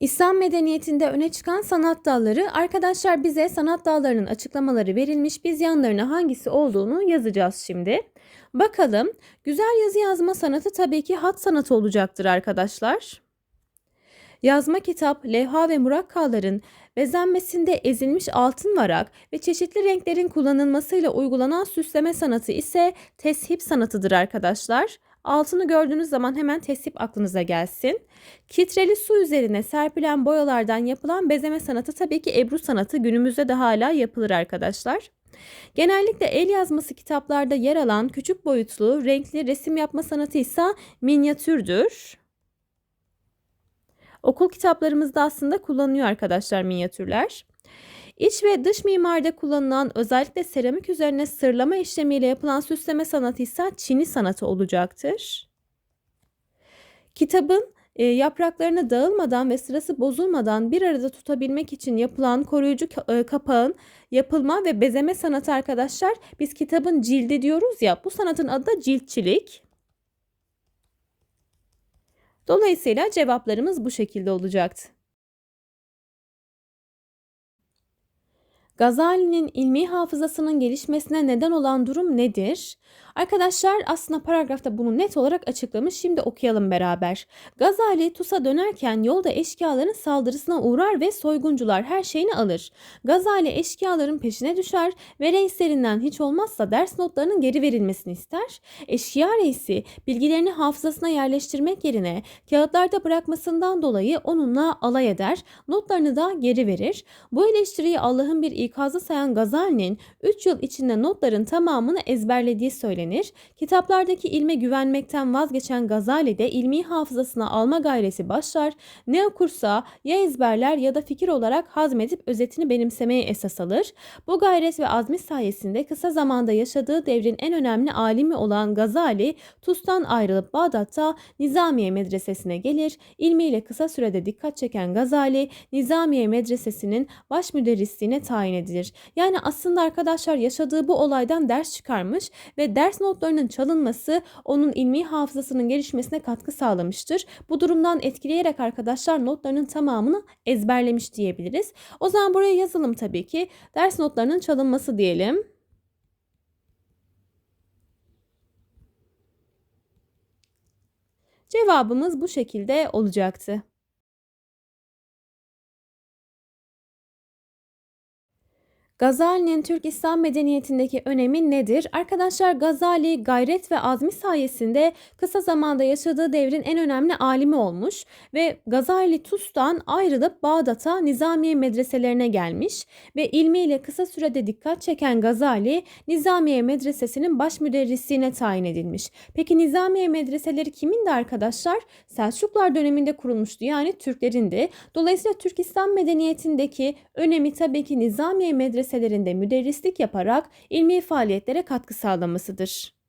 İslam medeniyetinde öne çıkan sanat dalları arkadaşlar bize sanat dallarının açıklamaları verilmiş. Biz yanlarına hangisi olduğunu yazacağız şimdi. Bakalım güzel yazı yazma sanatı tabii ki hat sanatı olacaktır arkadaşlar. Yazma kitap, levha ve murakkaların bezenmesinde ezilmiş altın varak ve çeşitli renklerin kullanılmasıyla uygulanan süsleme sanatı ise teship sanatıdır arkadaşlar. Altını gördüğünüz zaman hemen teship aklınıza gelsin. Kitreli su üzerine serpilen boyalardan yapılan bezeme sanatı tabii ki Ebru sanatı günümüzde de hala yapılır arkadaşlar. Genellikle el yazması kitaplarda yer alan küçük boyutlu renkli resim yapma sanatı ise minyatürdür. Okul kitaplarımızda aslında kullanılıyor arkadaşlar minyatürler. İç ve dış mimaride kullanılan özellikle seramik üzerine sırlama işlemiyle yapılan süsleme sanatı ise Çini sanatı olacaktır. Kitabın e, yapraklarını dağılmadan ve sırası bozulmadan bir arada tutabilmek için yapılan koruyucu e, kapağın yapılma ve bezeme sanatı arkadaşlar biz kitabın cildi diyoruz ya bu sanatın adı da ciltçilik. Dolayısıyla cevaplarımız bu şekilde olacaktı. Gazali'nin ilmi hafızasının gelişmesine neden olan durum nedir? Arkadaşlar aslında paragrafta bunu net olarak açıklamış. Şimdi okuyalım beraber. Gazali Tus'a dönerken yolda eşkıyaların saldırısına uğrar ve soyguncular her şeyini alır. Gazali eşkıyaların peşine düşer ve reislerinden hiç olmazsa ders notlarının geri verilmesini ister. Eşkıya reisi bilgilerini hafızasına yerleştirmek yerine kağıtlarda bırakmasından dolayı onunla alay eder. Notlarını da geri verir. Bu eleştiriyi Allah'ın bir ikazı sayan Gazali'nin 3 yıl içinde notların tamamını ezberlediği söylenir. Kitaplardaki ilme güvenmekten vazgeçen Gazali de ilmi hafızasına alma gayresi başlar. Ne okursa ya ezberler ya da fikir olarak hazmedip özetini benimsemeye esas alır. Bu gayret ve azmi sayesinde kısa zamanda yaşadığı devrin en önemli alimi olan Gazali, Tus'tan ayrılıp Bağdat'ta Nizamiye Medresesi'ne gelir. İlmiyle kısa sürede dikkat çeken Gazali, Nizamiye Medresesi'nin baş müderrisliğine tayin edilir. Yani aslında arkadaşlar yaşadığı bu olaydan ders çıkarmış ve ders notlarının çalınması onun ilmi hafızasının gelişmesine katkı sağlamıştır. Bu durumdan etkileyerek arkadaşlar notlarının tamamını ezberlemiş diyebiliriz. O zaman buraya yazalım tabii ki. Ders notlarının çalınması diyelim. Cevabımız bu şekilde olacaktı. Gazali'nin Türk İslam medeniyetindeki önemi nedir? Arkadaşlar Gazali gayret ve azmi sayesinde kısa zamanda yaşadığı devrin en önemli alimi olmuş ve Gazali Tus'tan ayrılıp Bağdat'a Nizamiye medreselerine gelmiş ve ilmiyle kısa sürede dikkat çeken Gazali Nizamiye Medresesi'nin baş müderrisliğine tayin edilmiş. Peki Nizamiye medreseleri kimindi arkadaşlar? Selçuklar döneminde kurulmuştu yani Türklerindi. Dolayısıyla Türk İslam medeniyetindeki önemi tabii ki Nizamiye medreselerinde müderrislik yaparak ilmi faaliyetlere katkı sağlamasıdır.